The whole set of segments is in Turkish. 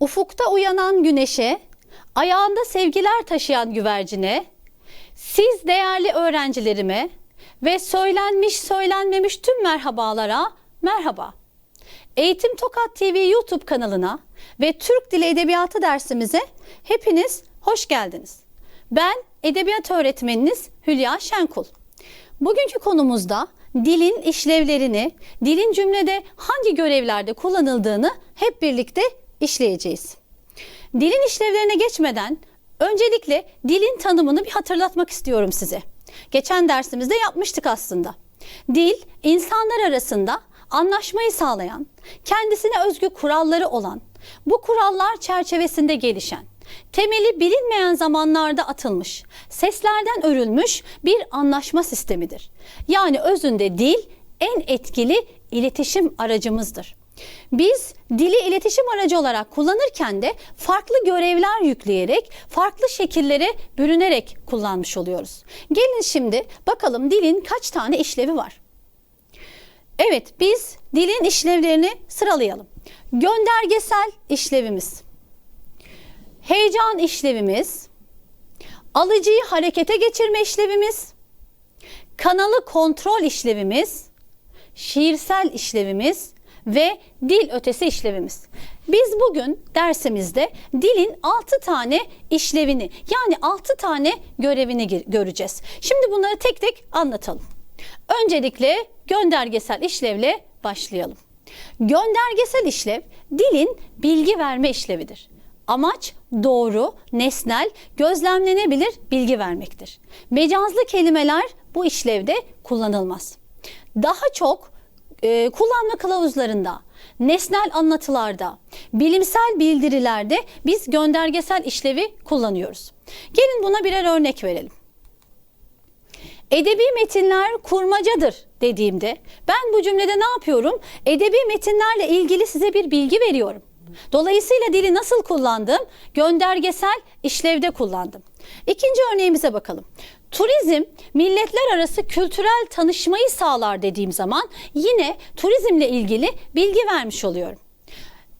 ufukta uyanan güneşe, ayağında sevgiler taşıyan güvercine, siz değerli öğrencilerime ve söylenmiş söylenmemiş tüm merhabalara merhaba. Eğitim Tokat TV YouTube kanalına ve Türk Dili Edebiyatı dersimize hepiniz hoş geldiniz. Ben edebiyat öğretmeniniz Hülya Şenkul. Bugünkü konumuzda dilin işlevlerini, dilin cümlede hangi görevlerde kullanıldığını hep birlikte işleyeceğiz. Dilin işlevlerine geçmeden öncelikle dilin tanımını bir hatırlatmak istiyorum size. Geçen dersimizde yapmıştık aslında. Dil insanlar arasında anlaşmayı sağlayan, kendisine özgü kuralları olan, bu kurallar çerçevesinde gelişen, temeli bilinmeyen zamanlarda atılmış, seslerden örülmüş bir anlaşma sistemidir. Yani özünde dil en etkili iletişim aracımızdır. Biz dili iletişim aracı olarak kullanırken de farklı görevler yükleyerek, farklı şekillere bürünerek kullanmış oluyoruz. Gelin şimdi bakalım dilin kaç tane işlevi var? Evet, biz dilin işlevlerini sıralayalım. Göndergesel işlevimiz, heyecan işlevimiz, alıcıyı harekete geçirme işlevimiz, kanalı kontrol işlevimiz, şiirsel işlevimiz ve dil ötesi işlevimiz. Biz bugün dersimizde dilin 6 tane işlevini yani 6 tane görevini göreceğiz. Şimdi bunları tek tek anlatalım. Öncelikle göndergesel işlevle başlayalım. Göndergesel işlev dilin bilgi verme işlevidir. Amaç doğru, nesnel, gözlemlenebilir bilgi vermektir. Mecazlı kelimeler bu işlevde kullanılmaz. Daha çok e, kullanma kılavuzlarında, nesnel anlatılarda, bilimsel bildirilerde biz göndergesel işlevi kullanıyoruz. Gelin buna birer örnek verelim. Edebi metinler kurmacadır dediğimde ben bu cümlede ne yapıyorum? Edebi metinlerle ilgili size bir bilgi veriyorum. Dolayısıyla dili nasıl kullandım? Göndergesel işlevde kullandım. İkinci örneğimize bakalım. Turizm milletler arası kültürel tanışmayı sağlar dediğim zaman yine turizmle ilgili bilgi vermiş oluyorum.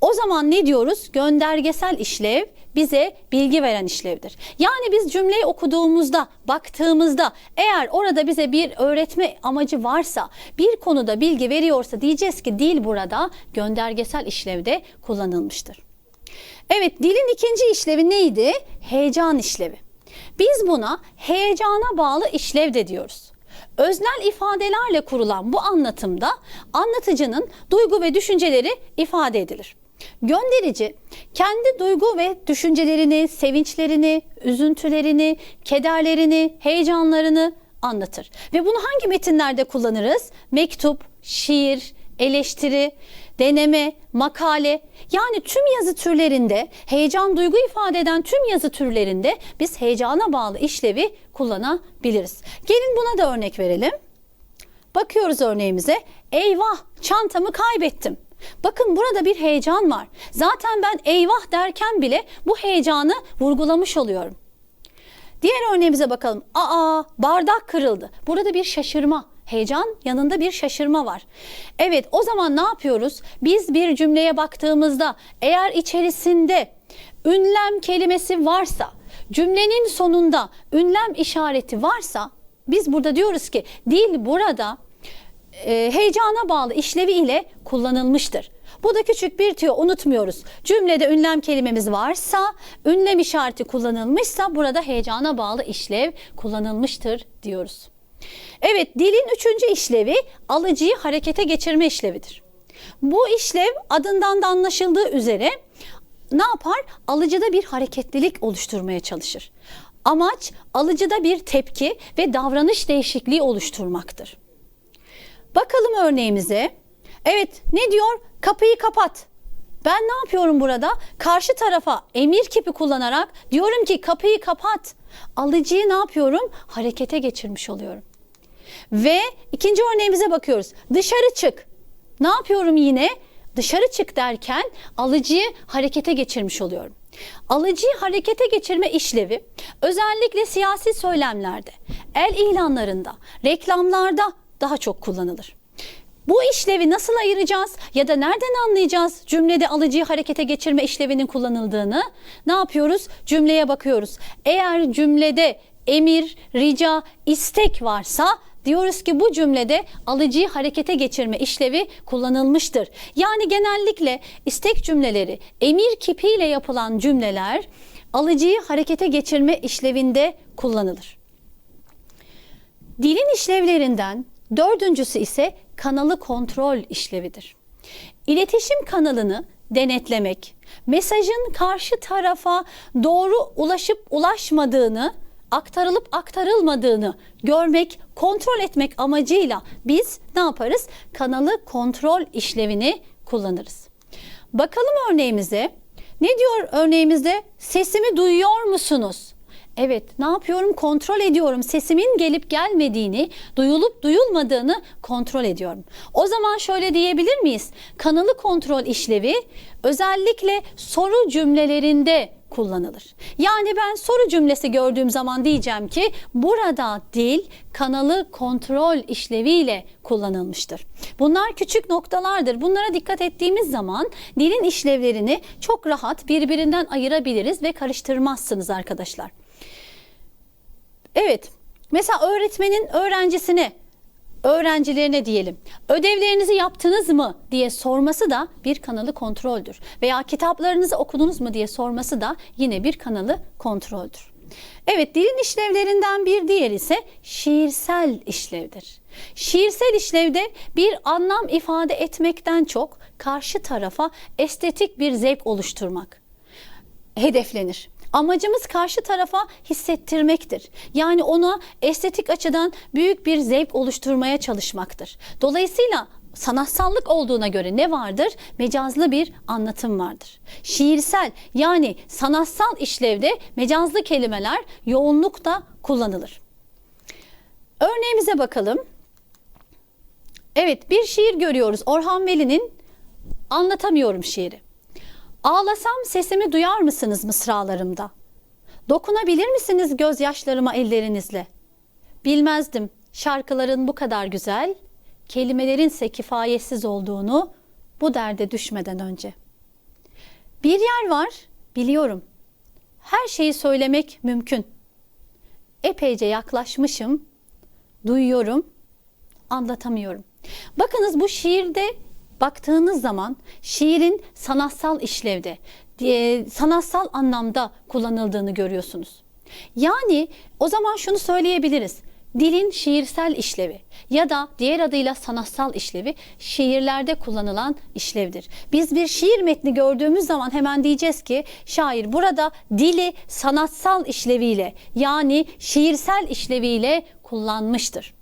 O zaman ne diyoruz? Göndergesel işlev bize bilgi veren işlevdir. Yani biz cümleyi okuduğumuzda, baktığımızda eğer orada bize bir öğretme amacı varsa, bir konuda bilgi veriyorsa diyeceğiz ki dil burada göndergesel işlevde kullanılmıştır. Evet, dilin ikinci işlevi neydi? Heyecan işlevi. Biz buna heyecana bağlı işlev de diyoruz. Öznel ifadelerle kurulan bu anlatımda anlatıcının duygu ve düşünceleri ifade edilir. Gönderici kendi duygu ve düşüncelerini, sevinçlerini, üzüntülerini, kederlerini, heyecanlarını anlatır. Ve bunu hangi metinlerde kullanırız? Mektup, şiir, eleştiri, deneme, makale yani tüm yazı türlerinde heyecan duygu ifade eden tüm yazı türlerinde biz heyecana bağlı işlevi kullanabiliriz. Gelin buna da örnek verelim. Bakıyoruz örneğimize. Eyvah çantamı kaybettim. Bakın burada bir heyecan var. Zaten ben eyvah derken bile bu heyecanı vurgulamış oluyorum. Diğer örneğimize bakalım. Aa bardak kırıldı. Burada bir şaşırma. Heyecan yanında bir şaşırma var. Evet o zaman ne yapıyoruz? Biz bir cümleye baktığımızda eğer içerisinde ünlem kelimesi varsa, cümlenin sonunda ünlem işareti varsa biz burada diyoruz ki dil burada e, heyecana bağlı işlevi ile kullanılmıştır. Bu da küçük bir tüyo unutmuyoruz. Cümlede ünlem kelimemiz varsa, ünlem işareti kullanılmışsa burada heyecana bağlı işlev kullanılmıştır diyoruz. Evet dilin üçüncü işlevi alıcıyı harekete geçirme işlevidir. Bu işlev adından da anlaşıldığı üzere ne yapar? Alıcıda bir hareketlilik oluşturmaya çalışır. Amaç alıcıda bir tepki ve davranış değişikliği oluşturmaktır. Bakalım örneğimize. Evet ne diyor? Kapıyı kapat. Ben ne yapıyorum burada? Karşı tarafa emir kipi kullanarak diyorum ki kapıyı kapat. Alıcıyı ne yapıyorum? Harekete geçirmiş oluyorum. Ve ikinci örneğimize bakıyoruz. Dışarı çık. Ne yapıyorum yine? Dışarı çık derken alıcıyı harekete geçirmiş oluyorum. Alıcıyı harekete geçirme işlevi özellikle siyasi söylemlerde, el ilanlarında, reklamlarda daha çok kullanılır. Bu işlevi nasıl ayıracağız ya da nereden anlayacağız cümlede alıcıyı harekete geçirme işlevinin kullanıldığını? Ne yapıyoruz? Cümleye bakıyoruz. Eğer cümlede emir, rica, istek varsa diyoruz ki bu cümlede alıcıyı harekete geçirme işlevi kullanılmıştır. Yani genellikle istek cümleleri, emir kipiyle yapılan cümleler alıcıyı harekete geçirme işlevinde kullanılır. Dilin işlevlerinden dördüncüsü ise kanalı kontrol işlevidir. İletişim kanalını denetlemek, mesajın karşı tarafa doğru ulaşıp ulaşmadığını, aktarılıp aktarılmadığını görmek, kontrol etmek amacıyla biz ne yaparız? Kanalı kontrol işlevini kullanırız. Bakalım örneğimize. Ne diyor örneğimizde? Sesimi duyuyor musunuz? Evet, ne yapıyorum? Kontrol ediyorum. Sesimin gelip gelmediğini, duyulup duyulmadığını kontrol ediyorum. O zaman şöyle diyebilir miyiz? Kanalı kontrol işlevi özellikle soru cümlelerinde kullanılır. Yani ben soru cümlesi gördüğüm zaman diyeceğim ki burada dil kanalı kontrol işleviyle kullanılmıştır. Bunlar küçük noktalardır. Bunlara dikkat ettiğimiz zaman dilin işlevlerini çok rahat birbirinden ayırabiliriz ve karıştırmazsınız arkadaşlar. Evet. Mesela öğretmenin öğrencisine, öğrencilerine diyelim, ödevlerinizi yaptınız mı diye sorması da bir kanalı kontroldür. Veya kitaplarınızı okudunuz mu diye sorması da yine bir kanalı kontroldür. Evet, dilin işlevlerinden bir diğer ise şiirsel işlevdir. Şiirsel işlevde bir anlam ifade etmekten çok karşı tarafa estetik bir zevk oluşturmak hedeflenir. Amacımız karşı tarafa hissettirmektir. Yani ona estetik açıdan büyük bir zevk oluşturmaya çalışmaktır. Dolayısıyla sanatsallık olduğuna göre ne vardır? Mecazlı bir anlatım vardır. Şiirsel yani sanatsal işlevde mecazlı kelimeler yoğunlukta kullanılır. Örneğimize bakalım. Evet bir şiir görüyoruz. Orhan Veli'nin Anlatamıyorum şiiri. Ağlasam sesimi duyar mısınız mısralarımda? Dokunabilir misiniz gözyaşlarıma ellerinizle? Bilmezdim şarkıların bu kadar güzel, kelimelerinse kifayetsiz olduğunu bu derde düşmeden önce. Bir yer var, biliyorum. Her şeyi söylemek mümkün. Epeyce yaklaşmışım, duyuyorum, anlatamıyorum. Bakınız bu şiirde baktığınız zaman şiirin sanatsal işlevde, sanatsal anlamda kullanıldığını görüyorsunuz. Yani o zaman şunu söyleyebiliriz. Dilin şiirsel işlevi ya da diğer adıyla sanatsal işlevi şiirlerde kullanılan işlevdir. Biz bir şiir metni gördüğümüz zaman hemen diyeceğiz ki şair burada dili sanatsal işleviyle yani şiirsel işleviyle kullanmıştır.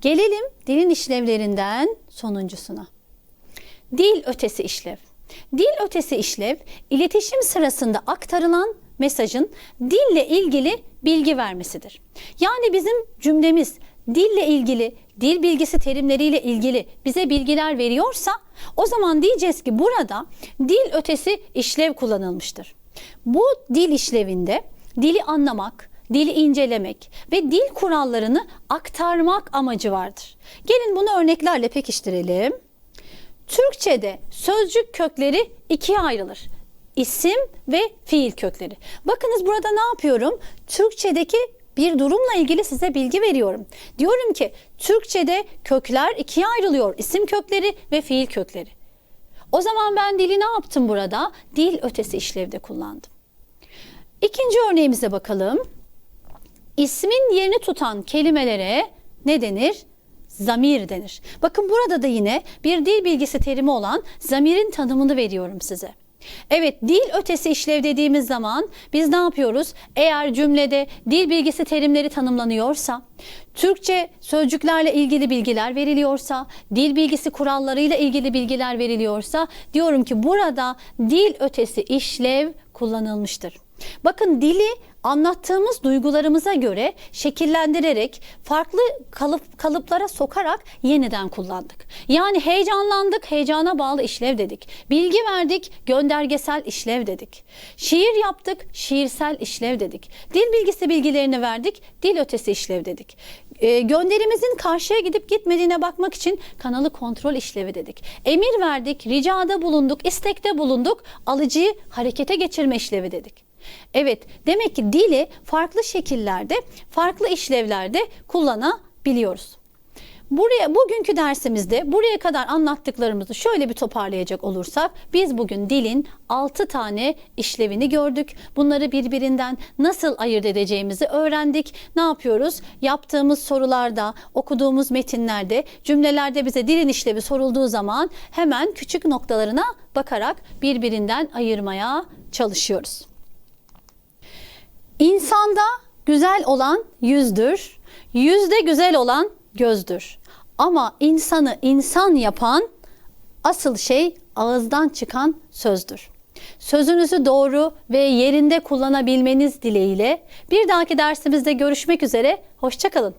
Gelelim dilin işlevlerinden sonuncusuna. Dil ötesi işlev. Dil ötesi işlev, iletişim sırasında aktarılan mesajın dille ilgili bilgi vermesidir. Yani bizim cümlemiz dille ilgili, dil bilgisi terimleriyle ilgili bize bilgiler veriyorsa o zaman diyeceğiz ki burada dil ötesi işlev kullanılmıştır. Bu dil işlevinde dili anlamak, dili incelemek ve dil kurallarını aktarmak amacı vardır. Gelin bunu örneklerle pekiştirelim. Türkçe'de sözcük kökleri ikiye ayrılır. İsim ve fiil kökleri. Bakınız burada ne yapıyorum? Türkçedeki bir durumla ilgili size bilgi veriyorum. Diyorum ki Türkçede kökler ikiye ayrılıyor. İsim kökleri ve fiil kökleri. O zaman ben dili ne yaptım burada? Dil ötesi işlevde kullandım. İkinci örneğimize bakalım. İsmin yerini tutan kelimelere ne denir? Zamir denir. Bakın burada da yine bir dil bilgisi terimi olan zamirin tanımını veriyorum size. Evet dil ötesi işlev dediğimiz zaman biz ne yapıyoruz? Eğer cümlede dil bilgisi terimleri tanımlanıyorsa, Türkçe sözcüklerle ilgili bilgiler veriliyorsa, dil bilgisi kurallarıyla ilgili bilgiler veriliyorsa diyorum ki burada dil ötesi işlev kullanılmıştır. Bakın dili anlattığımız duygularımıza göre şekillendirerek farklı kalıp kalıplara sokarak yeniden kullandık. Yani heyecanlandık, heyecana bağlı işlev dedik. Bilgi verdik, göndergesel işlev dedik. Şiir yaptık, şiirsel işlev dedik. Dil bilgisi bilgilerini verdik, dil ötesi işlev dedik. e, gönderimizin karşıya gidip gitmediğine bakmak için kanalı kontrol işlevi dedik. Emir verdik, ricada bulunduk, istekte bulunduk, alıcıyı harekete geçirme işlevi dedik. Evet, demek ki dili farklı şekillerde, farklı işlevlerde kullanabiliyoruz. Buraya bugünkü dersimizde buraya kadar anlattıklarımızı şöyle bir toparlayacak olursak biz bugün dilin 6 tane işlevini gördük. Bunları birbirinden nasıl ayırt edeceğimizi öğrendik. Ne yapıyoruz? Yaptığımız sorularda, okuduğumuz metinlerde, cümlelerde bize dilin işlevi sorulduğu zaman hemen küçük noktalarına bakarak birbirinden ayırmaya çalışıyoruz. İnsanda güzel olan yüzdür, yüzde güzel olan gözdür. Ama insanı insan yapan asıl şey ağızdan çıkan sözdür. Sözünüzü doğru ve yerinde kullanabilmeniz dileğiyle bir dahaki dersimizde görüşmek üzere. Hoşçakalın.